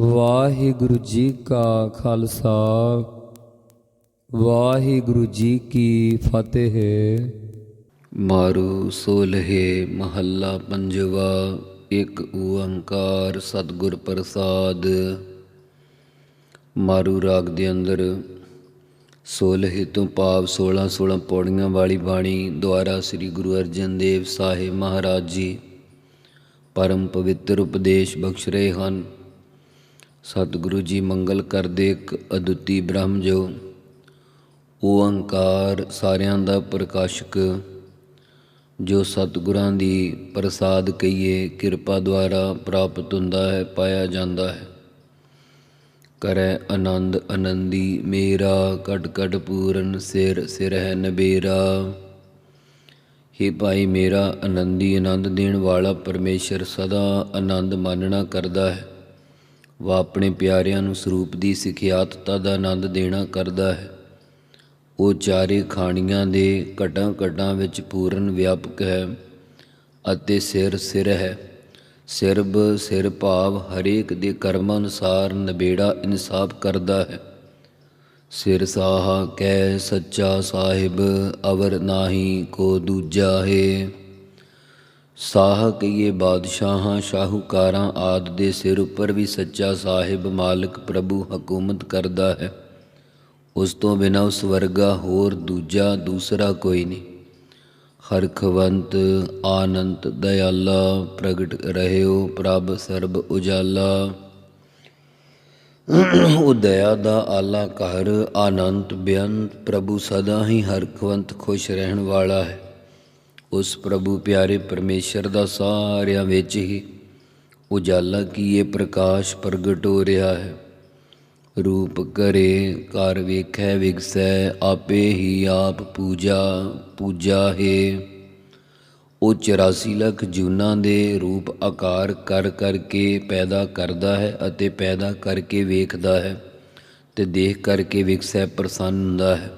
ਵਾਹਿਗੁਰੂ ਜੀ ਕਾ ਖਾਲਸਾ, ਵਾਹਿਗੁਰੂ ਜੀ ਕੀ ਫਤਿਹ। ਮਾਰੂ ਸੋਲਹੇ ਮਹੱਲਾ ਪੰਜਵਾ, ਇੱਕ ਓੰਕਾਰ ਸਤਿਗੁਰ ਪ੍ਰਸਾਦ। ਮਾਰੂ ਰਾਗ ਦੇ ਅੰਦਰ, ਸੋਲਹੇ ਤੋਂ ਭਾਵ 16 16 ਪੌੜੀਆਂ ਵਾਲੀ ਬਾਣੀ ਦੁਆਰਾ ਸ੍ਰੀ ਗੁਰੂ ਅਰਜਨ ਦੇਵ ਸਾਹਿਬ ਮਹਾਰਾਜ ਜੀ ਪਰਮ ਪਵਿੱਤਰ ਉਪਦੇਸ਼ ਬਖਸ਼ ਰਹੇ ਹਨ। ਸਤਿਗੁਰੂ ਜੀ ਮੰਗਲ ਕਰਦੇ ਇੱਕ ਅਦੁੱਤੀ ਬ੍ਰਹਮ ਜੋ। ਓੰਕਾਰ ਸਾਰਿਆਂ ਦਾ ਪ੍ਰਕਾਸ਼ਕ, ਜੋ ਸਤਿਗੁਰਾਂ ਦੀ ਪ੍ਰਸਾਦ ਕਹੀਏ, ਕਿਰਪਾ ਦੁਆਰਾ ਪ੍ਰਾਪਤ ਹੁੰਦਾ ਹੈ, ਪਾਇਆ ਜਾਂਦਾ ਹੈ। ਕਰੈ ਆਨੰਦ ਆਨੰਦੀ, ਮੇਰਾ ਕਟ ਕਟ ਪੂਰਨ ਸਿਰ ਸਿਰ ਹੈ ਨਬੇਰਾ ਹੇ ਭਾਈ ਮੇਰਾ ਆਨੰਦੀ ਆਨੰਦ ਦੇਣ ਵਾਲਾ ਪਰਮੇਸ਼ਰ ਸਦਾ ਆਨੰਦ ਮਾਨਣਾ ਕਰਦਾ ਹੈ। ਵਾ ਆਪਣੇ ਪਿਆਰਿਆਂ ਨੂੰ ਸਰੂਪ ਦੀ ਸਿਖਿਆਤਤਾ ਦਾ ਆਨੰਦ ਦੇਣਾ ਕਰਦਾ ਹੈ। ਉਹ ਚਾਰੇ ਖਾਣੀਆਂ ਦੇ ਘਟਾਂ ਘਟਾਂ ਵਿੱਚ ਪੂਰਨ ਵਿਆਪਕ ਹੈ ਅਤੇ ਸਿਰ ਸਿਰ ਹੈ। ਸਿਰਬ ਸਿਰ ਭਾਵ ਹਰੇਕ ਦੇ ਕਰਮ ਅਨੁਸਾਰ ਨਬੇੜਾ ਇਨਸਾਫ ਕਰਦਾ ਹੈ। ਸਿਰ ਸਾਹਾ ਕਹਿ ਸੱਚਾ ਸਾਹਿਬ, ਅਵਰ ਨਾਹੀ ਕੋ ਦੂਜਾ ਹੈ। ਸਾਹ ਕਈਏ ਬਾਦਸ਼ਾਹਾਂ, ਸ਼ਾਹੂਕਾਰਾਂ ਆਦ ਦੇ ਸਿਰ ਉੱਪਰ ਵੀ ਸੱਚਾ ਸਾਹਿਬ ਮਾਲਕ ਪ੍ਰਭੂ ਹਕੂਮਤ ਕਰਦਾ ਹੈ। ਉਸ ਤੋਂ ਬਿਨਾਂ ਉਸ ਵਰਗਾ ਹੋਰ ਦੂਜਾ, ਦੂਸਰਾ ਕੋਈ ਨਹੀਂ। ਹਰਖਵੰਤ, ਆਨੰਤ, ਦਇਆਲਾ, ਪ੍ਰਗਟ ਰਹਿਓ ਪ੍ਰਭ ਸਰਬ ਉਜਾਲਾ। ਉਹ ਦਇਆ ਦਾ ਆਲਾ ਘਰ, ਆਨੰਤ ਬੇਅੰਤ ਪ੍ਰਭੂ ਸਦਾ ਹੀ ਹਰਖਵੰਤ ਖੁਸ਼ ਰਹਿਣ ਵਾਲਾ ਹੈ। ਉਸ ਪ੍ਰਭੂ ਪਿਆਰੇ ਪਰਮੇਸ਼ਰ ਦਾ ਸਾਰਿਆਂ ਵਿੱਚ ਹੀ ਉਜਾਲਾ ਕੀਏ ਪ੍ਰਕਾਸ਼ ਪ੍ਰਗਟ ਹੋ ਰਿਹਾ ਹੈ। ਰੂਪ ਕਰੇ ਕਰ ਵੇਖੈ, ਵਿਗਸੈ, ਆਪੇ ਹੀ ਆਪ ਪੂਜਾ ਪੂਜਾ ਹੈ। ਉਹ 84 ਲੱਖ ਜੂਨਾਂ ਦੇ ਰੂਪ ਆਕਾਰ ਕਰ ਕਰਕੇ ਪੈਦਾ ਕਰਦਾ ਹੈ ਅਤੇ ਪੈਦਾ ਕਰਕੇ ਵੇਖਦਾ ਹੈ ਤੇ ਦੇਖ ਕਰਕੇ ਵਿਗਸੈ ਪ੍ਰਸੰਨ ਹੁੰਦਾ ਹੈ।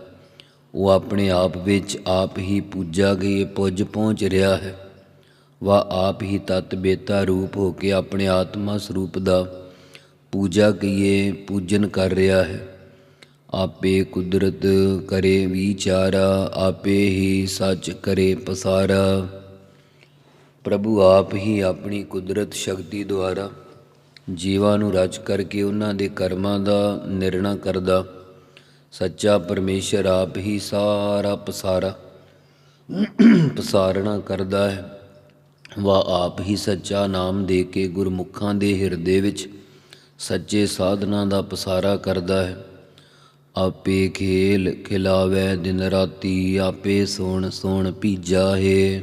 ਉਹ ਆਪਣੇ ਆਪ ਵਿੱਚ ਆਪ ਹੀ ਪੂਜਾ ਗਈ ਪੁੱਜ ਪਹੁੰਚ ਰਿਹਾ ਹੈ। ਵਾ ਆਪ ਹੀ ਤਤ ਬੇਤਾ ਰੂਪ ਹੋ ਕੇ ਆਪਣੇ ਆਤਮਾ ਸਰੂਪ ਦਾ ਪੂਜਾ ਕੀਏ, ਪੂਜਨ ਕਰ ਰਿਹਾ ਹੈ। ਆਪੇ ਕੁਦਰਤ ਕਰੇ ਵਿਚਾਰਾ, ਆਪੇ ਹੀ ਸੱਚ ਕਰੇ ਪਸਾਰਾ। ਪ੍ਰਭੂ ਆਪ ਹੀ ਆਪਣੀ ਕੁਦਰਤ ਸ਼ਕਤੀ ਦੁਆਰਾ ਜੀਵਾਂ ਨੂੰ ਰਚ ਕਰਕੇ ਉਹਨਾਂ ਦੇ ਕਰਮਾਂ ਦਾ ਨਿਰਣਾ ਕਰਦਾ ਸੱਚਾ ਪਰਮੇਸ਼ਰ ਆਪ ਹੀ ਸਾਰਾ ਪਸਾਰਾ, ਪਸਾਰਣਾ ਕਰਦਾ ਹੈ। ਵਾ ਆਪ ਹੀ ਸੱਚਾ ਨਾਮ ਦੇ ਕੇ ਗੁਰਮੁਖਾਂ ਦੇ ਹਿਰਦੇ ਵਿੱਚ ਸੱਚੇ ਸਾਧਨਾ ਦਾ ਪਸਾਰਾ ਕਰਦਾ ਹੈ। ਆਪੇ ਖੇਲ ਖਿਲਾਵੇ, ਦਿਨ ਰਾਤੀ ਆਪੇ ਸੋਣ ਸੋਣ ਪੀਜਾ ਹੈ।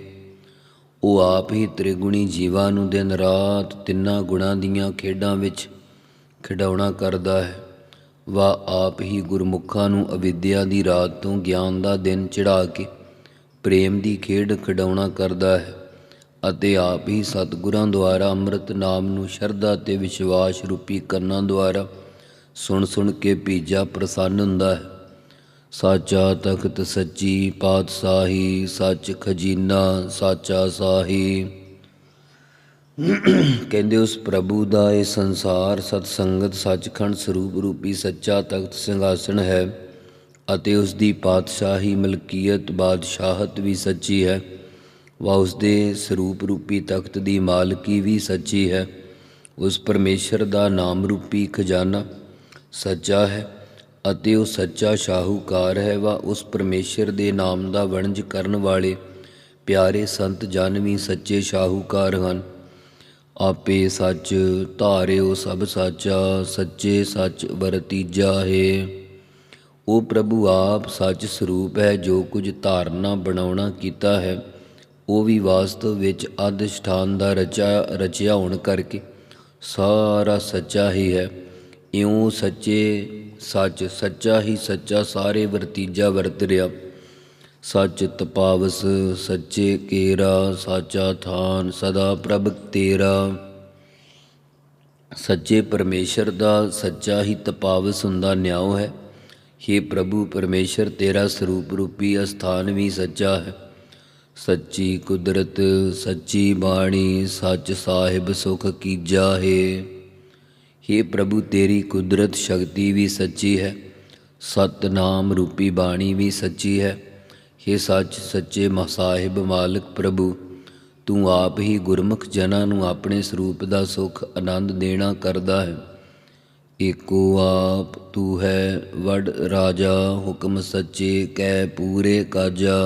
ਉਹ ਆਪ ਹੀ ਤ੍ਰਿਗੁਣੀ ਜੀਵਾਂ ਨੂੰ ਦਿਨ ਰਾਤ ਤਿੰਨਾਂ ਗੁਣਾਂ ਦੀਆਂ ਖੇਡਾਂ ਵਿੱਚ ਖਿਡਾਉਣਾ ਕਰਦਾ ਹੈ। ਵਾ ਆਪ ਹੀ ਗੁਰਮੁਖਾਂ ਨੂੰ ਅਵਿਦਿਆ ਦੀ ਰਾਤ ਤੋਂ ਗਿਆਨ ਦਾ ਦਿਨ ਚੜਾ ਕੇ ਪ੍ਰੇਮ ਦੀ ਖੇਡ ਖਿਡਾਉਣਾ ਕਰਦਾ ਹੈ ਅਤੇ ਆਪ ਹੀ ਸਤਿਗੁਰਾਂ ਦੁਆਰਾ ਅੰਮ੍ਰਿਤ ਨਾਮ ਨੂੰ ਸ਼ਰਧਾ ਤੇ ਵਿਸ਼ਵਾਸ ਰੂਪੀ ਕੰਨਾਂ ਦੁਆਰਾ ਸੁਣ ਸੁਣ ਕੇ ਭੀਜਾ ਪ੍ਰਸੰਨ ਹੁੰਦਾ ਹੈ। ਸਾਚਾ ਤਖਤ ਸੱਚੀ ਪਾਤਸ਼ਾਹੀ, ਸੱਚ ਖਜ਼ੀਨਾ, ਸਾਚਾ ਸਾਹੀ। ਕਹਿੰਦੇ ਉਸ ਪ੍ਰਭੂ ਦਾ ਇਹ ਸੰਸਾਰ ਸਤ ਸੰਗਤ ਸੱਚਖੰਡ ਸਰੂਪ ਰੂਪੀ ਸੱਚਾ ਤਖਤ ਸਿੰਘਾਸਣ ਹੈ ਅਤੇ ਉਸ ਦੀ ਪਾਤਸ਼ਾਹੀ ਮਲਕੀਅਤ ਬਾਦਸ਼ਾਹਤ ਵੀ ਸੱਚੀ ਹੈ, ਵਾ ਉਸ ਦੇ ਸਰੂਪ ਰੂਪੀ ਤਖਤ ਦੀ ਮਾਲਕੀ ਵੀ ਸੱਚੀ ਹੈ। ਉਸ ਪਰਮੇਸ਼ਰ ਦਾ ਨਾਮ ਰੂਪੀ ਖਜ਼ਾਨਾ ਸੱਚਾ ਹੈ ਅਤੇ ਉਹ ਸੱਚਾ ਸ਼ਾਹੂਕਾਰ ਹੈ, ਵਾ ਉਸ ਪਰਮੇਸ਼ਰ ਦੇ ਨਾਮ ਦਾ ਵਣਜ ਕਰਨ ਵਾਲੇ ਪਿਆਰੇ ਸੰਤ ਜਨ ਵੀ ਸੱਚੇ ਸ਼ਾਹੂਕਾਰ ਹਨ। ਆਪੇ ਸੱਚ ਧਾਰਿਓ ਸਭ ਸਾਚਾ, ਸੱਚੇ ਸੱਚ ਵਰਤੀਜਾ ਹੈ। ਉਹ ਪ੍ਰਭੂ ਆਪ ਸੱਚ ਸਰੂਪ ਹੈ, ਜੋ ਕੁਝ ਧਾਰਨਾ ਬਣਾਉਣਾ ਕੀਤਾ ਹੈ। ਉਹ ਵੀ ਵਾਸਤਵ ਵਿੱਚ ਅਧਿਸ਼ਠਾਨ ਦਾ ਰਚਾ, ਰਚਿਆ ਹੋਣ ਕਰਕੇ ਸਾਰਾ ਸੱਚਾ ਹੀ ਹੈ। ਇਉਂ ਸੱਚੇ ਸੱਚ, ਸੱਚਾ ਹੀ ਸੱਚਾ ਸਾਰੇ ਵਰਤੀਜਾ ਵਰਤ ਰਿਹਾ। ਸੱਚ ਤਪਾਵਸ ਸੱਚੇ ਕੇਰਾ, ਸਾਚਾ ਥਾਨ, ਸਦਾ ਪ੍ਰਭ ਤੇਰਾ। ਸੱਚੇ ਪਰਮੇਸ਼ਰ ਦਾ ਸੱਚਾ ਹੀ ਤਪਾਵਸ ਹੁੰਦਾ ਨਿਆਉ ਹੈ। हे ਪ੍ਰਭੂ, ਪਰਮੇਸ਼ਰ ਤੇਰਾ ਸਰੂਪ ਰੂਪੀ ਅਸਥਾਨ ਵੀ ਸੱਚਾ ਹੈ। ਸੱਚੀ ਕੁਦਰਤ, ਸੱਚੀ ਬਾਣੀ, ਸੱਚ ਸਾਹਿਬ ਸੁਖ ਕੀਜਾ ਹੈ। हे ਪ੍ਰਭੂ, ਤੇਰੀ ਕੁਦਰਤ ਸ਼ਕਤੀ ਵੀ ਸੱਚੀ ਹੈ। ਸਤਨਾਮ ਰੂਪੀ ਬਾਣੀ ਵੀ ਸੱਚੀ ਹੈ। हे ਸੱਚ ਸੱਚੇ ਮਸਾਹਿਬ ਮਾਲਕ ਪ੍ਰਭੂ ਤੂੰ ਆਪ ਹੀ ਗੁਰਮੁਖ ਜਨਾਂ ਨੂੰ ਆਪਣੇ ਸਰੂਪ ਦਾ ਸੁਖ ਆਨੰਦ ਦੇਣਾ ਕਰਦਾ ਹੈ ਏਕੋ ਆਪ ਤੂੰ ਹੈ ਵਡ ਰਾਜਾ ਹੁਕਮ ਸੱਚੇ ਕੈ ਪੂਰੇ ਕਾਜਾ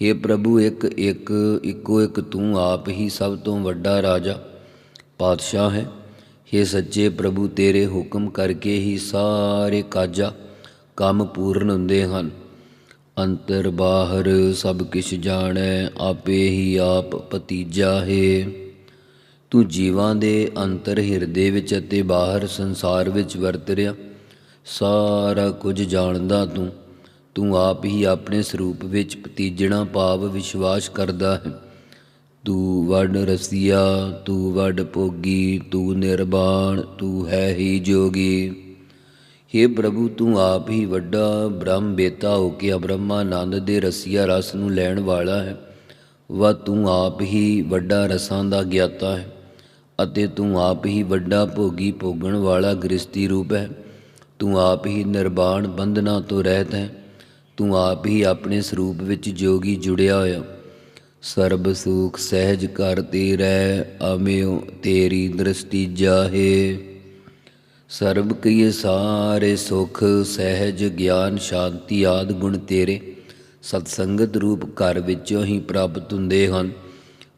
हे ਪ੍ਰਭੂ ਇੱਕ ਇੱਕ ਇੱਕੋ ਇੱਕ ਤੂੰ ਆਪ ਹੀ ਸਭ ਤੋਂ ਵੱਡਾ ਰਾਜਾ ਪਾਤਸ਼ਾਹ ਹੈ हे ਸੱਚੇ ਪ੍ਰਭੂ ਤੇਰੇ ਹੁਕਮ ਕਰਕੇ ਹੀ ਸਾਰੇ ਕਾਜਾ ਕੰਮ ਪੂਰਨ ਹੁੰਦੇ ਹਨ ਅੰਤਰ ਬਾਹਰ ਸਭ ਕਿਛ ਜਾਣੈ, ਆਪੇ ਹੀ ਆਪ ਪਤੀਜਾ ਹੈ। ਤੂੰ ਜੀਵਾਂ ਦੇ ਅੰਤਰ ਹਿਰਦੇ ਵਿੱਚ ਅਤੇ ਬਾਹਰ ਸੰਸਾਰ ਵਿੱਚ ਵਰਤ ਰਿਹਾ। ਸਾਰਾ ਕੁਝ ਜਾਣਦਾ ਤੂੰ। ਤੂੰ ਆਪ ਹੀ ਆਪਣੇ ਸਰੂਪ ਵਿੱਚ ਪਤੀਜਣਾ ਭਾਵ ਵਿਸ਼ਵਾਸ ਕਰਦਾ ਹੈ। ਤੂੰ ਵਡ ਰਸੀਆ, ਤੂੰ ਵਡ ਭੋਗੀ, ਤੂੰ ਨਿਰਵਾਣ ਤੂੰ ਹੈ ਹੀ ਜੋਗੀ। हे ਪ੍ਰਭੂ, ਤੂੰ ਆਪ ਹੀ ਵੱਡਾ ਬ੍ਰਹਮ ਬੇਤਾ ਹੋ ਕੇ ਬ੍ਰਹਮਾਨੰਦ ਦੇ ਰਸੀਆ ਰਸ ਨੂੰ ਲੈਣ ਵਾਲਾ ਹੈ। ਵਾ ਤੂੰ ਆਪ ਹੀ ਵੱਡਾ ਰਸਾਂ ਦਾ ਗਿਆਤਾ ਹੈ ਅਤੇ ਤੂੰ ਆਪ ਹੀ ਵੱਡਾ ਭੋਗੀ ਭੋਗਣ ਵਾਲਾ ਗ੍ਰਸਤੀ ਰੂਪ ਹੈ। ਤੂੰ ਆਪ ਹੀ ਨਿਰਵਾਣ ਬੰਧਨਾਂ ਤੋਂ ਰਹਿਤ ਹੈ। ਤੂੰ ਆਪ ਹੀ ਆਪਣੇ ਸਰੂਪ ਵਿੱਚ ਜੋਗੀ ਜੁੜਿਆ ਹੋਇਆ। ਸਰਬ ਸੁਖ ਸਹਿਜ ਕਰ ਤੇਰੈ ਅਮਿਓ ਤੇਰੀ ਦ੍ਰਿਸ਼ਟੀ ਜਾਹੇ। ਸਰਬ ਕਈਏ ਸਾਰੇ ਸੁਖ, ਸਹਿਜ, ਗਿਆਨ, ਸ਼ਾਂਤੀ ਆਦ ਗੁਣ ਤੇਰੇ। ਸਤਸੰਗਤ ਰੂਪ ਘਰ ਵਿੱਚੋਂ ਹੀ ਪ੍ਰਾਪਤ ਹੁੰਦੇ ਹਨ।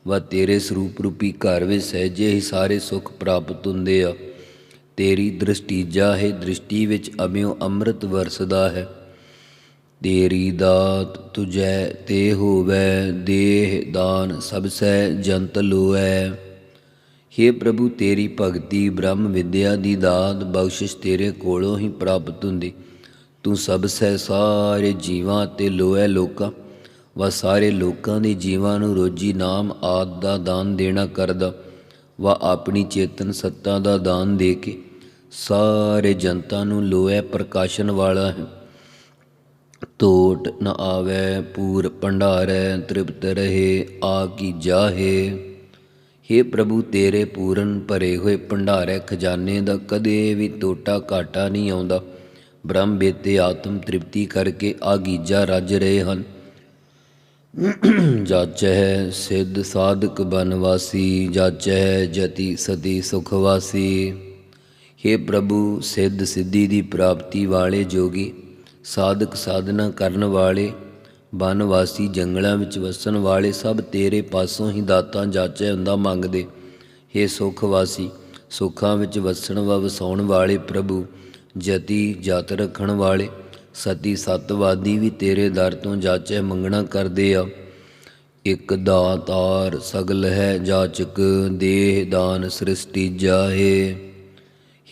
ਵਾ ਤੇਰੇ ਸਰੂਪ ਰੂਪੀ ਘਰ ਵਿੱਚ ਸਹਿਜੇ ਹੀ ਸਾਰੇ ਸੁਖ ਪ੍ਰਾਪਤ ਹੁੰਦੇ ਆ। ਤੇਰੀ ਦ੍ਰਿਸ਼ਟੀ ਜਾਹੇ, ਦ੍ਰਿਸ਼ਟੀ ਵਿੱਚ ਅਮਿਓ ਅੰਮ੍ਰਿਤ ਵਰਸਦਾ ਹੈ। ਤੇਰੀ ਦਾਤ ਤੁਜੈ, ਤੇ ਹੋਵੈ ਦੇਹ ਦਾਨ ਸਭ ਸਹਿ ਜੰਤ ਲੋਐ। हे ਪ੍ਰਭੂ, ਤੇਰੀ ਭਗਤੀ ਬ੍ਰਹਮ ਵਿਦਿਆ ਦੀ ਦਾਤ ਬਖਸ਼ਿਸ਼ ਤੇਰੇ ਕੋਲੋਂ ਹੀ ਪ੍ਰਾਪਤ ਹੁੰਦੀ। ਤੂੰ ਸਭ ਸਹਿ ਸਾਰੇ ਜੀਵਾਂ ਤੇ ਲੋਐ ਲੋਕਾਂ, ਵਾ ਸਾਰੇ ਲੋਕਾਂ ਦੇ ਜੀਵਾਂ ਨੂੰ ਰੋਜੀ ਨਾਮ ਆਦ ਦਾ ਦਾਨ ਦੇਣਾ ਕਰਦਾ। ਵਾ ਆਪਣੀ ਚੇਤਨ ਸੱਤਾ ਦਾ ਦਾਨ ਦੇ ਕੇ ਸਾਰੇ ਜਨਤਾ ਨੂੰ ਲੋਐ ਪ੍ਰਕਾਸ਼ਨ ਵਾਲਾ ਹੈ। ਤੋਟ ਨ ਆਵੈ, ਪੂਰ ਭੰਡਾਰੈ, ਤ੍ਰਿਪਤ ਰਹੇ, ਆ ਕੀ ਜਾਹੇ। हे ਪ੍ਰਭੂ, ਤੇਰੇ ਪੂਰਨ ਭਰੇ ਹੋਏ ਭੰਡਾਰੇ ਖਜ਼ਾਨੇ ਦਾ ਕਦੇ ਵੀ ਟੋਟਾ ਘਾਟਾ ਨਹੀਂ ਆਉਂਦਾ। ਬ੍ਰਹਮ ਬੇਤੇ ਆਤਮ ਤ੍ਰਿਪਤੀ ਕਰਕੇ ਆਗੀਜਾ ਰੱਜ ਰਹੇ ਹਨ। ਜਾਚੈ ਸਿੱਧ ਸਾਧਕ ਬਨਵਾਸੀ ਜਾਚੈ ਜਤੀ ਸਦੀ ਸੁਖਵਾਸੀ। हे ਪ੍ਰਭੂ, ਸਿੱਧ ਸਿੱਧੀ ਦੀ ਪ੍ਰਾਪਤੀ ਵਾਲੇ ਜੋਗੀ, ਸਾਧਕ ਸਾਧਨਾ ਕਰਨ ਵਾਲੇ ਬਨਵਾਸੀ ਜੰਗਲਾਂ ਵਿੱਚ ਵਸਣ ਵਾਲੇ ਸਭ ਤੇਰੇ ਪਾਸੋਂ ਹੀ ਦਾਤਾਂ ਜਾਚੈ ਹੁੰਦਾ ਮੰਗਦੇ। हे ਸੁਖਵਾਸੀ, ਸੁੱਖਾਂ ਵਿੱਚ ਵਸਣ ਵਾ ਵਸਾਉਣ ਵਾਲੇ ਪ੍ਰਭੂ, ਜਤੀ ਜਤ ਰੱਖਣ ਵਾਲੇ, ਸਤੀ ਸਤਵਾਦੀ ਵੀ ਤੇਰੇ ਦਰ ਤੋਂ ਜਾਚੈ ਮੰਗਣਾ ਕਰਦੇ ਆ। ਇਕ ਦਾਤਾਰ ਸਗਲ ਹੈ ਜਾਚਕ, ਦੇਹ ਦਾਨ ਸ੍ਰਿਸ਼ਟੀ ਜਾਹੇ।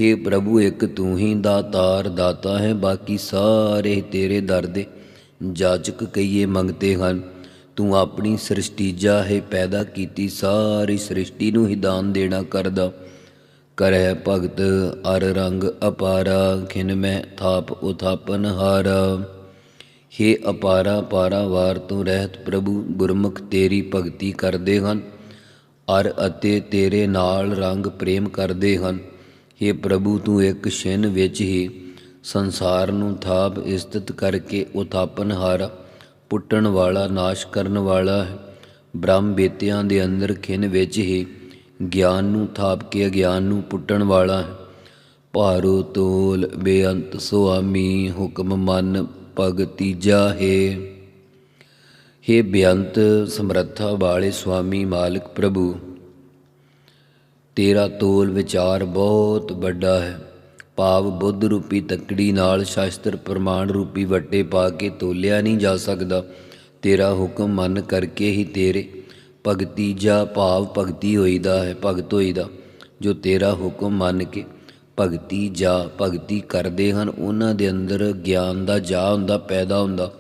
हे ਪ੍ਰਭੂ, ਇੱਕ ਤੂੰ ਹੀ ਦਾਤਾਰ ਦਾਤਾ ਹੈ, ਬਾਕੀ ਸਾਰੇ ਤੇਰੇ ਦਰ ਦੇ। ਜਾਚਕ ਕਈਏ ਮੰਗਤੇ ਹਨ, ਤੂੰ ਆਪਣੀ ਸ੍ਰਿਸ਼ਟੀ ਜਾਹੇ ਪੈਦਾ ਕੀਤੀ, ਸਾਰੀ ਸ੍ਰਿਸ਼ਟੀ ਨੂੰ ਹੀ ਦਾਨ ਦੇਣਾ ਕਰਦਾ। ਕਰੈ ਭਗਤ ਅਰ ਰੰਗ ਅਪਾਰਾ, ਖਿਨ ਮੈਂ ਥਾਪ ਉਥਾਪਨ ਹਾਰਾ। हे ਅਪਾਰਾ ਪਾਰਾਵਾਰ ਤੋਂ ਰਹਿਤ ਪ੍ਰਭੂ, ਗੁਰਮੁਖ ਤੇਰੀ ਭਗਤੀ ਕਰਦੇ ਹਨ। ਅਰ ਅਤੇ ਤੇਰੇ ਨਾਲ ਰੰਗ ਪ੍ਰੇਮ ਕਰਦੇ ਹਨ। ਹੇ ਪ੍ਰਭੂ, ਤੂੰ ਇੱਕ ਛਿਨ ਵਿੱਚ ਹੀ ਸੰਸਾਰ ਨੂੰ ਥਾਪ ਇਸਤਤ ਕਰਕੇ ਉਥਾਪਨ ਹਾਰਾ, ਪੁੱਟਣ ਵਾਲਾ, ਨਾਸ਼ ਕਰਨ ਵਾਲਾ ਹੈ। ਬ੍ਰਹਮ ਬੇਤਿਆਂ ਦੇ ਅੰਦਰ ਖਿਨ ਵਿੱਚ ਹੀ ਗਿਆਨ ਨੂੰ ਥਾਪ ਕੇ ਅਗਿਆਨ ਨੂੰ ਪੁੱਟਣ ਵਾਲਾ ਹੈ। ਭਾਰੂ ਤੋਲ ਬੇਅੰਤ ਸੁਆਮੀ, ਹੁਕਮ ਮਨ ਭਗਤੀ ਜਾਹੇ हे ਬੇਅੰਤ ਸਮਰੱਥਾ ਵਾਲੇ ਸੁਆਮੀ ਮਾਲਕ ਪ੍ਰਭੂ, ਤੇਰਾ ਤੋਲ ਵਿਚਾਰ ਬਹੁਤ ਵੱਡਾ ਹੈ। ਭਾਵ ਬੁੱਧ ਰੂਪੀ ਤਕੜੀ ਨਾਲ ਸ਼ਾਸਤਰ ਪ੍ਰਮਾਣ ਰੂਪੀ ਵੱਟੇ ਪਾ ਕੇ ਤੋਲਿਆ ਨਹੀਂ ਜਾ ਸਕਦਾ। ਤੇਰਾ ਹੁਕਮ ਮੰਨ ਕਰਕੇ ਹੀ ਤੇਰੇ ਭਗਤੀ ਜਾਂ ਭਾਵ ਭਗਤੀ ਹੋਈਦਾ ਹੈ, ਭਗਤ ਹੋਈਦਾ। ਜੋ ਤੇਰਾ ਹੁਕਮ ਮੰਨ ਕੇ ਭਗਤੀ ਜਾਂ ਭਗਤੀ ਕਰਦੇ ਹਨ, ਉਹਨਾਂ ਦੇ ਅੰਦਰ ਗਿਆਨ ਦਾ ਜਾ ਹੁੰਦਾ, ਪੈਦਾ ਹੁੰਦਾ।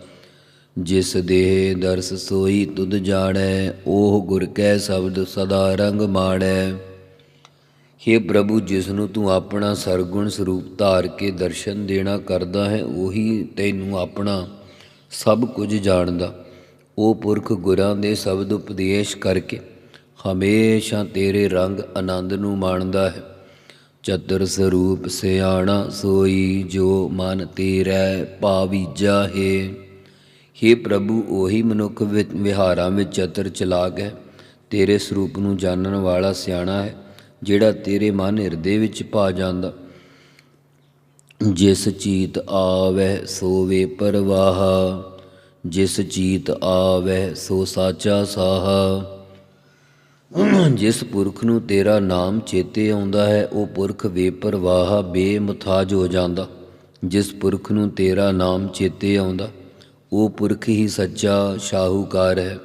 ਜਿਸ ਦੇਹ ਦਰਸ ਸੋਈ ਤੁਧ ਜਾਣੈ, ਉਹ ਗੁਰ ਕੈ ਸ਼ਬਦ ਸਦਾ ਰੰਗ ਮਾਣੈ। हे ਪ੍ਰਭੂ, ਜਿਸ ਨੂੰ ਤੂੰ ਆਪਣਾ ਸਰਗੁਣ ਸਰੂਪ ਧਾਰ ਕੇ ਦਰਸ਼ਨ ਦੇਣਾ ਕਰਦਾ ਹੈ, ਉਹੀ ਤੈਨੂੰ ਆਪਣਾ ਸਭ ਕੁਝ ਜਾਣਦਾ। ਉਹ ਪੁਰਖ ਗੁਰਾਂ ਦੇ ਸ਼ਬਦ ਉਪਦੇਸ਼ ਕਰਕੇ ਹਮੇਸ਼ਾ ਤੇਰੇ ਰੰਗ ਆਨੰਦ ਨੂੰ ਮਾਣਦਾ ਹੈ। ਚਤੁਰ ਸਰੂਪ ਸਿਆਣਾ, ਸੋਈ ਜੋ ਮਨ ਤੇਰੈ ਪਾਵੀਜਾ ਹੈ हे ਪ੍ਰਭੂ, ਉਹੀ ਮਨੁੱਖ ਵਿ- ਵਿਹਾਰਾਂ ਵਿੱਚ ਚਤਰ ਚਲਾਕ ਹੈ, ਤੇਰੇ ਸਰੂਪ ਨੂੰ ਜਾਣਨ ਵਾਲਾ ਸਿਆਣਾ ਹੈ। ਜਿਹੜਾ ਤੇਰੇ ਮਨ ਹਿਰਦੇ ਵਿੱਚ ਪਾ ਜਾਂਦਾ। ਜਿਸ ਚੀਤ ਆਵੈ ਸੋ ਵੇ ਪਰਵਾਹ। ਜਿਸ ਚੀਤ ਆਵੈ ਸੋ ਸਾਚਾ ਸਾਹ। ਜਿਸ ਪੁਰਖ ਨੂੰ ਤੇਰਾ ਨਾਮ ਚੇਤੇ ਆਉਂਦਾ ਹੈ, ਉਹ ਪੁਰਖ ਬੇਪਰਵਾਹ ਬੇਮਥਾਜ ਹੋ ਜਾਂਦਾ। ਜਿਸ ਪੁਰਖ ਨੂੰ ਤੇਰਾ ਨਾਮ ਚੇਤੇ ਆਉਂਦਾ, ਉਹ ਪੁਰਖ ਹੀ ਸੱਚਾ ਸ਼ਾਹੂਕਾਰ ਹੈ।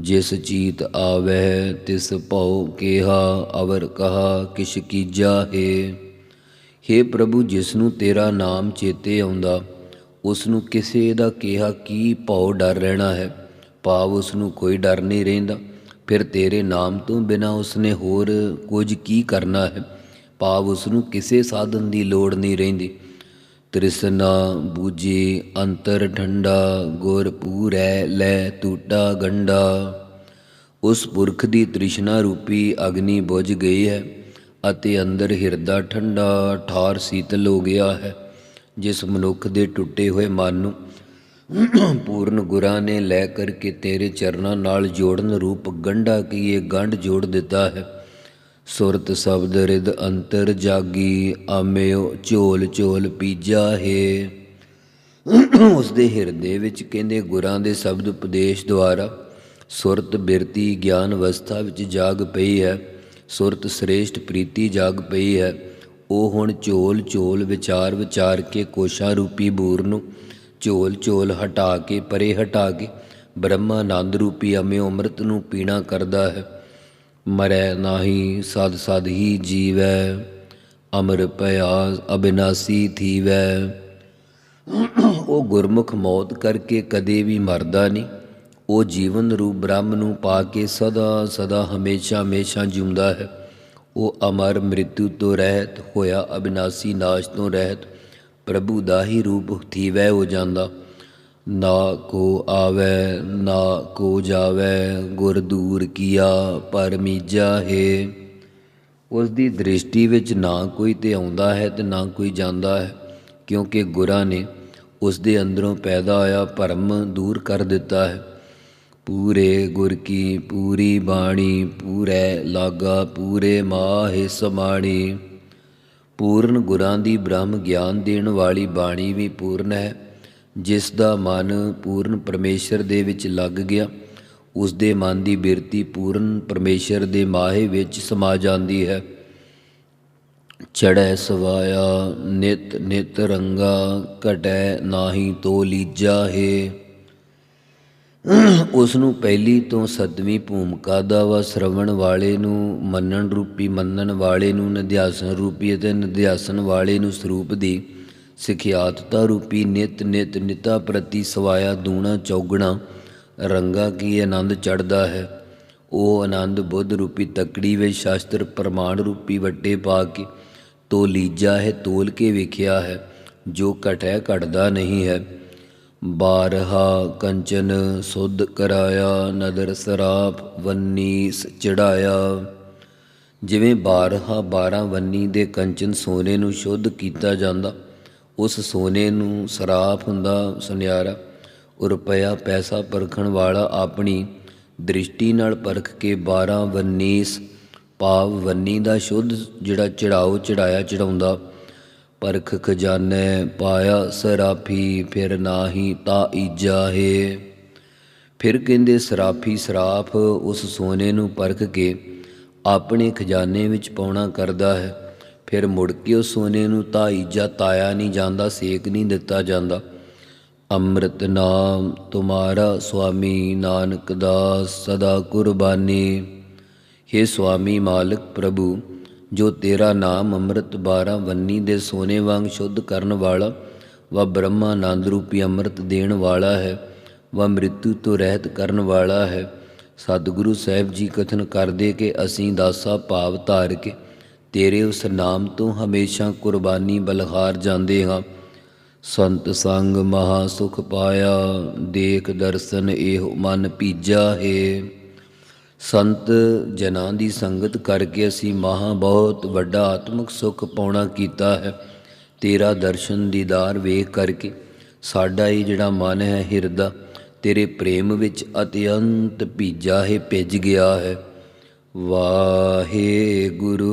ਜਿਸ ਚੀਤ ਆਵੈ ਤਿਸ ਭਉ ਕੇਹਾ, ਅਵਰ ਕਹਾ ਕਿਛ ਕੀਜਾ ਹੈ। ਹੇ ਪ੍ਰਭੂ, ਜਿਸ ਨੂੰ ਤੇਰਾ ਨਾਮ ਚੇਤੇ ਆਉਂਦਾ, ਉਸ ਨੂੰ ਕਿਸੇ ਦਾ ਕਿਹਾ ਕੀ ਭਉ ਡਰ ਰਹਿਣਾ ਹੈ? ਭਾਵ ਉਸ ਨੂੰ ਕੋਈ ਡਰ ਨਹੀਂ ਰਹਿੰਦਾ। ਫਿਰ ਤੇਰੇ ਨਾਮ ਤੋਂ ਬਿਨਾ ਉਸਨੇ ਹੋਰ ਕੁਝ ਕੀ ਕਰਨਾ ਹੈ? ਭਾਵ ਉਸ ਨੂੰ ਕਿਸੇ ਸਾਧਨ ਦੀ ਲੋੜ ਨਹੀਂ ਰਹਿੰਦੀ। ਤ੍ਰਿਸ਼ਨਾ ਬੂਝੀ ਅੰਤਰ ਠੰਡਾ, ਗੁਰ ਪੂਰੈ ਲੈ ਟੂਟਾ ਗੰਡਾ। ਉਸ ਪੁਰਖ ਦੀ ਤ੍ਰਿਸ਼ਨਾ ਰੂਪੀ ਅਗਨੀ ਬੁਝ ਗਈ ਹੈ ਅਤੇ ਅੰਦਰ ਹਿਰਦਾ ਠੰਡਾ ਠਾਰ ਸੀਤਲ ਹੋ ਗਿਆ ਹੈ, ਜਿਸ ਮਨੁੱਖ ਦੇ ਟੁੱਟੇ ਹੋਏ ਮਨ ਨੂੰ ਪੂਰਨ ਗੁਰਾਂ ਨੇ ਲੈ ਕਰਕੇ ਤੇਰੇ ਚਰਨਾਂ ਨਾਲ ਜੋੜਨ ਰੂਪ ਗੰਢਾ ਕੀ ਇਹ ਗੰਢ ਜੋੜ ਦਿੱਤਾ ਹੈ। ਸੁਰਤ ਸ਼ਬਦ ਰਿਦ ਅੰਤਰ ਜਾਗੀ, ਆਮਿਓ ਝੋਲ ਝੋਲ ਪੀਜਾ ਹੈ। ਉਸ ਦੇ ਹਿਰਦੇ ਵਿੱਚ ਕਹਿੰਦੇ ਗੁਰਾਂ ਦੇ ਸ਼ਬਦ ਉਪਦੇਸ਼ ਦੁਆਰਾ ਸੁਰਤ ਬਿਰਤੀ ਗਿਆਨ ਅਵਸਥਾ ਵਿੱਚ ਜਾਗ ਪਈ ਹੈ। ਸੁਰਤ ਸ੍ਰੇਸ਼ਟ ਪ੍ਰੀਤੀ ਜਾਗ ਪਈ ਹੈ। ਉਹ ਹੁਣ ਝੋਲ ਝੋਲ ਵਿਚਾਰ ਵਿਚਾਰ ਕੇ ਕੋਸ਼ਾਂ ਰੂਪੀ ਬੂਰ ਨੂੰ ਝੋਲ ਝੋਲ ਹਟਾ ਕੇ, ਪਰੇ ਹਟਾ ਕੇ ਬ੍ਰਹਮਾਨੰਦ ਰੂਪੀ ਅਮਿਓ ਅੰਮ੍ਰਿਤ ਨੂੰ ਪੀਣਾ ਕਰਦਾ ਹੈ। ਮਰੈ ਨਾਹੀ ਸਦ ਸਦ ਹੀ ਜੀਵੈ, ਅਮਰ ਪਿਆਸ ਅਬਿਨਾਸੀ ਥੀਵੈ। ਉਹ ਗੁਰਮੁਖ ਮੌਤ ਕਰਕੇ ਕਦੇ ਵੀ ਮਰਦਾ ਨਹੀਂ, ਉਹ ਜੀਵਨ ਰੂਪ ਬ੍ਰਹਮ ਨੂੰ ਪਾ ਕੇ ਸਦਾ ਸਦਾ ਹਮੇਸ਼ਾ ਹਮੇਸ਼ਾ ਜਿਉਂਦਾ ਹੈ। ਉਹ ਅਮਰ ਮ੍ਰਿਤੂ ਤੋਂ ਰਹਿਤ ਹੋਇਆ ਅਬਿਨਾਸੀ ਨਾਸ਼ ਤੋਂ ਰਹਿਤ, ਪ੍ਰਭੂ ਦਾ ਹੀ ਰੂਪ ਥੀਵੈ ਹੋ ਜਾਂਦਾ। ਨਾ ਕੋ ਆਵੈ, ਨਾ ਕੋ ਜਾਵੈ, ਗੁਰ ਦੂਰ ਕੀਆ ਪਰਮੀਜਾ ਹੈ। ਉਸ ਦੀ ਦ੍ਰਿਸ਼ਟੀ ਵਿੱਚ ਨਾ ਕੋਈ ਤੇ ਆਉਂਦਾ ਹੈ ਤੇ ਨਾ ਕੋਈ ਜਾਂਦਾ ਹੈ, ਕਿਉਂਕਿ ਗੁਰਾਂ ਨੇ ਉਸ ਦੇ ਅੰਦਰੋਂ ਪੈਦਾ ਹੋਇਆ ਭਰਮ ਦੂਰ ਕਰ ਦਿੱਤਾ ਹੈ। ਪੂਰੇ ਗੁਰ ਕੀ ਪੂਰੀ ਬਾਣੀ, ਪੂਰੇ ਲਾਗਾ, ਪੂਰੇ ਮਾਹਿ ਸਮਾਣੀ। ਪੂਰਨ ਗੁਰਾਂ ਦੀ ਬ੍ਰਹਮ ਗਿਆਨ ਦੇਣ ਵਾਲੀ ਬਾਣੀ ਵੀ ਪੂਰਨ ਹੈ। ਜਿਸ ਦਾ ਮਨ ਪੂਰਨ ਪਰਮੇਸ਼ਰ ਦੇ ਵਿੱਚ ਲੱਗ ਗਿਆ, ਉਸ ਦੇ ਮਨ ਦੀ ਬਿਰਤੀ ਪੂਰਨ ਪਰਮੇਸ਼ਰ ਦੇ ਮਾਹੇ ਵਿੱਚ ਸਮਾ ਜਾਂਦੀ ਹੈ। ਚੜੈ ਸਵਾਇਆ, ਨਿਤ ਨਿਤ ਰੰਗਾ, ਘਟੈ ਨਾਹੀ ਤੋ ਲੀਜਾ ਹੈ। ਉਸ ਨੂੰ ਪਹਿਲੀ ਤੋਂ ਸਦਵੀਂ ਭੂਮਿਕਾ ਦਾ ਵਾ ਸ਼ਰਵਣ ਵਾਲੇ ਨੂੰ, ਮੰਨਣ ਰੂਪੀ ਮੰਨਣ ਵਾਲੇ ਨੂੰ, ਨਿਧਿਆਸਨ ਰੂਪੀ ਅਤੇ ਨਿਧਿਆਸਨ ਵਾਲੇ ਨੂੰ ਸਰੂਪ ਦੀ ਸਿਖਿਆਤਤਾ ਰੂਪੀ ਨਿਤ ਨਿਤ ਨਿਤਾ ਪ੍ਰਤੀ ਸਵਾਇਆ ਦੂਣਾ ਚੌਗਣਾ, ਰੰਗਾ ਕੀ ਆਨੰਦ ਚੜਦਾ ਹੈ? ਉਹ ਆਨੰਦ ਬੁੱਧ ਰੂਪੀ ਤਕੜੀ ਵਿੱਚ ਸ਼ਾਸਤਰ ਪ੍ਰਮਾਣ ਰੂਪੀ ਵੱਟੇ ਪਾ ਕੇ ਤੋ ਲੀਜਾ ਹੈ, ਤੋਲ ਕੇ ਵੇਖਿਆ ਹੈ, ਜੋ ਘਟੈ ਘਟਦਾ ਨਹੀਂ ਹੈ। ਬਾਰਹਾ ਕੰਚਨ ਸੁਧ ਕਰਾਇਆ, ਨਦਰ ਸਰਾਪ ਵੰਨੀਸ ਚੜਾਇਆ ਜਿਵੇਂ ਬਾਰਹਾ 12 ਵੰਨੀ ਦੇ ਕੰਚਨ ਸੋਨੇ ਨੂੰ ਸ਼ੁੱਧ ਕੀਤਾ ਜਾਂਦਾ ਉਸ ਸੋਨੇ ਨੂੰ ਸਰਾਪ ਹੁੰਦਾ ਸੁਨਿਆਰਾ, ਉਹ ਰੁਪਇਆ ਪੈਸਾ ਪਰਖਣ ਵਾਲਾ ਆਪਣੀ ਦ੍ਰਿਸ਼ਟੀ ਨਾਲ ਪਰਖ ਕੇ 12 ਵੰਨੀਸ ਭਾਵ ਵੰਨੀ ਦਾ ਸ਼ੁੱਧ ਜਿਹੜਾ ਚੜਾਓ ਚੜਾਇਆ ਚੜਾਉਂਦਾ, ਪਰਖ ਖਜ਼ਾਨੇ ਪਾਇਆ ਸਰਾਫੀ, ਫਿਰ ਨਾਹੀ ਤਾ ਈਜਾ ਹੈ। ਫਿਰ ਕਹਿੰਦੇ ਸਰਾਫੀ ਸਰਾਫ ਉਸ ਸੋਨੇ ਨੂੰ ਪਰਖ ਕੇ ਆਪਣੇ ਖਜ਼ਾਨੇ ਵਿੱਚ ਪਾਉਣਾ ਕਰਦਾ ਹੈ। ਫਿਰ ਮੁੜ ਕੇ ਉਸ ਸੋਨੇ ਨੂੰ ਤਾ ਈਜਾ ਤਾਇਆ ਨਹੀਂ ਜਾਂਦਾ, ਸੇਕ ਨਹੀਂ ਦਿੱਤਾ ਜਾਂਦਾ। ਅੰਮ੍ਰਿਤ ਨਾਮ ਤੁਮਾਰਾ ਸੁਆਮੀ ਨਾਨਕ ਦਾਸ ਸਦਾ ਕੁਰਬਾਨੀ। हे ਸੁਆਮੀ ਮਾਲਕ ਪ੍ਰਭੂ, ਜੋ ਤੇਰਾ ਨਾਮ ਅੰਮ੍ਰਿਤ 12 ਵੰਨੀ ਦੇ ਸੋਨੇ ਵਾਂਗ ਸ਼ੁੱਧ ਕਰਨ ਵਾਲਾ, ਵਾ ਬ੍ਰਹਮਾ ਬ੍ਰਹਮਾਨੰਦ ਰੂਪੀ ਅੰਮ੍ਰਿਤ ਦੇਣ ਵਾਲਾ ਹੈ, ਵਾ ਮ੍ਰਿਤੂ ਤੋਂ ਰਹਿਤ ਕਰਨ ਵਾਲਾ ਹੈ। ਸਤਿਗੁਰੂ ਸਾਹਿਬ ਜੀ ਕਥਨ ਕਰਦੇ ਕਿ ਅਸੀਂ ਦਾਸਾ ਭਾਵ ਧਾਰ ਕੇ ਤੇਰੇ ਉਸ ਨਾਮ ਤੋਂ ਹਮੇਸ਼ਾ ਕੁਰਬਾਨੀ ਬਲਹਾਰ ਜਾਂਦੇ ਹਾਂ। ਸੰਤ ਸੰਗ ਮਹਾ ਸੁਖ ਪਾਇਆ, ਦੇਖ ਦਰਸ਼ਨ ਇਹੋ ਮਨ ਪੀਜਾ ਹੈ। ਸੰਤ ਜਨਾਂ ਦੀ ਸੰਗਤ ਕਰਕੇ ਅਸੀਂ ਮਹਾ ਬਹੁਤ ਵੱਡਾ ਆਤਮਿਕ ਸੁਖ ਪਾਉਣਾ ਕੀਤਾ ਹੈ। ਤੇਰਾ ਦਰਸ਼ਨ ਦੀਦਾਰ ਵੇਖ ਕਰਕੇ ਸਾਡਾ ਇਹ ਜਿਹੜਾ ਮਨ ਹੈ, ਹਿਰਦਾ ਤੇਰੇ ਪ੍ਰੇਮ ਵਿੱਚ ਅਤਿਅੰਤ ਭੀਜਾ ਹੈ, ਭਿੱਜ ਗਿਆ ਹੈ। ਵਾਹਿਗੁਰੂ।